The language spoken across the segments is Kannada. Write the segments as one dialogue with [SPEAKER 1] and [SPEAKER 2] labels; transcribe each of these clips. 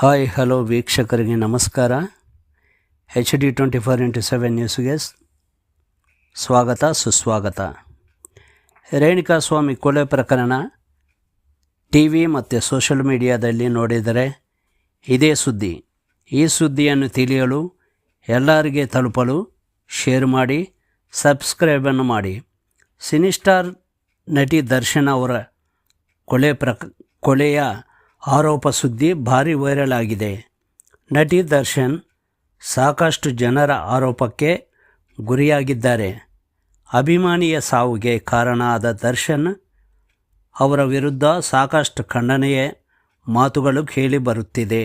[SPEAKER 1] ಹಾಯ್, ಹಲೋ ವೀಕ್ಷಕರಿಗೆ ನಮಸ್ಕಾರ. H D twenty four into seven ನ್ಯೂಸ್ಗೆ ಸ್ವಾಗತ, ಸುಸ್ವಾಗತ. ರೇಣುಕಾಸ್ವಾಮಿ ಕೊಲೆ ಪ್ರಕರಣ ಟಿ ವಿ ಮತ್ತು ಸೋಷಲ್ ಮೀಡಿಯಾದಲ್ಲಿ ನೋಡಿದರೆ ಇದೇ ಸುದ್ದಿ. ಈ ಸುದ್ದಿಯನ್ನು ತಿಳಿಯಲು ಎಲ್ಲರಿಗೆ ತಲುಪಲು ಶೇರ್ ಮಾಡಿ ಸಬ್ಸ್ಕ್ರೈಬನ್ನು ಮಾಡಿ. ಸಿನಿಸ್ಟಾರ್ ನಟಿ ದರ್ಶನ್ ಅವರ ಕೊಲೆ ಪ್ರಕ, ಕೊಲೆಯ ಆರೋಪ ಸುದ್ದಿ ಭಾರಿ ವೈರಲ್ ಆಗಿದೆ ನಟಿ ದರ್ಶನ್ ಸಾಕಷ್ಟು ಜನರ ಆರೋಪಕ್ಕೆ ಗುರಿಯಾಗಿದ್ದಾರೆ. ಅಭಿಮಾನಿಯ ಸಾವಿಗೆ ಕಾರಣ ಆದ ದರ್ಶನ್ ಅವರ ವಿರುದ್ಧ ಸಾಕಷ್ಟು ಖಂಡನೆಯ ಮಾತುಗಳು ಕೇಳಿ ಬರುತ್ತಿದೆ.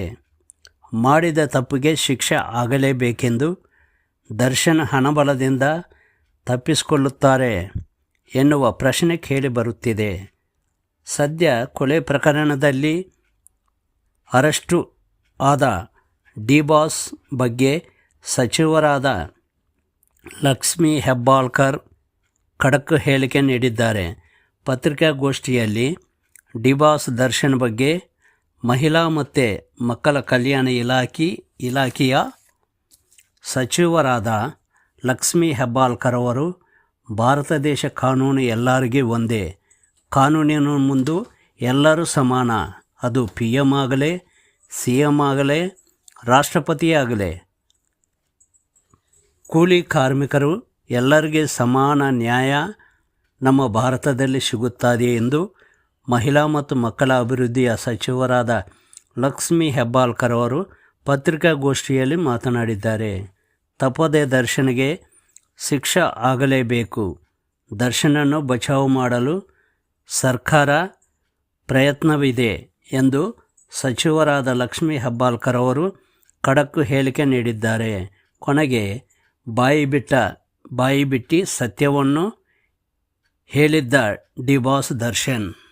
[SPEAKER 1] ಮಾಡಿದ ತಪ್ಪಿಗೆ ಶಿಕ್ಷೆ ಆಗಲೇಬೇಕೆಂದು ದರ್ಶನ್ ಹಣಬಲದಿಂದ ತಪ್ಪಿಸಿಕೊಳ್ಳುತ್ತಾರೆ ಎನ್ನುವ ಪ್ರಶ್ನೆ ಕೇಳಿಬರುತ್ತಿದೆ ಸದ್ಯ ಕೊಲೆ ಪ್ರಕರಣದಲ್ಲಿ ಅರೆಸ್ಟು ಆದ ಡಿ ಬಾಸ್ ಬಗ್ಗೆ ಸಚಿವರಾದ ಲಕ್ಷ್ಮಿ ಹೆಬ್ಬಾಳ್ಕರ್ ಖಡಕ್ ಹೇಳಿಕೆ ನೀಡಿದ್ದಾರೆ. ಪತ್ರಿಕಾಗೋಷ್ಠಿಯಲ್ಲಿ ಡಿಬಾಸ್ ದರ್ಶನ್ ಬಗ್ಗೆ ಮಹಿಳಾ ಮತ್ತು ಮಕ್ಕಳ ಕಲ್ಯಾಣ ಇಲಾಖೆ ಇಲಾಖೆಯ ಸಚಿವರಾದ ಲಕ್ಷ್ಮಿ ಹೆಬ್ಬಾಳ್ಕರ್ ಅವರು, ಭಾರತ ದೇಶ ಕಾನೂನು ಎಲ್ಲರಿಗೂ ಒಂದೇ. ಕಾನೂನಿನ ಮುಂದೆ ಎಲ್ಲರೂ ಸಮಾನ. ಅದು ಪಿ ಎಂ ಆಗಲೇ ಸಿ ಎಂ ಆಗಲೇ ರಾಷ್ಟ್ರಪತಿ ಆಗಲಿ ಕೂಲಿ ಕಾರ್ಮಿಕರು ಎಲ್ಲರಿಗೆ ಸಮಾನ ನ್ಯಾಯ ನಮ್ಮ ಭಾರತದಲ್ಲಿ ಸಿಗುತ್ತದೆ ಎಂದು ಮಹಿಳಾ ಮತ್ತು ಮಕ್ಕಳ ಅಭಿವೃದ್ಧಿಯ ಸಚಿವರಾದ ಲಕ್ಷ್ಮಿ ಹೆಬ್ಬಾಳ್ಕರ್ ಅವರು ಪತ್ರಿಕಾಗೋಷ್ಠಿಯಲ್ಲಿ ಮಾತನಾಡಿದ್ದಾರೆ. ತಪ್ಪದೆ ದರ್ಶನಿಗೆ ಶಿಕ್ಷೆ ಆಗಲೇಬೇಕು. ದರ್ಶನನ್ನು ಬಚಾವು ಮಾಡಲು ಸರ್ಕಾರ ಪ್ರಯತ್ನವಿದೆ. ಎಂದು ಸಚಿವರಾದ ಲಕ್ಷ್ಮೀ ಹೆಬ್ಬಾಳ್ಕರ್ ಅವರು ಖಡಕ್ಕು ಹೇಳಿಕೆ ನೀಡಿದ್ದಾರೆ. ಕೊನೆಗೆ ಬಾಯಿ ಬಿಟ್ಟ ಬಾಯಿ ಬಿಟ್ಟು ಸತ್ಯವನ್ನು ಹೇಳಿದ್ದ ಡಿ ಬಾಸ್ ದರ್ಶನ್.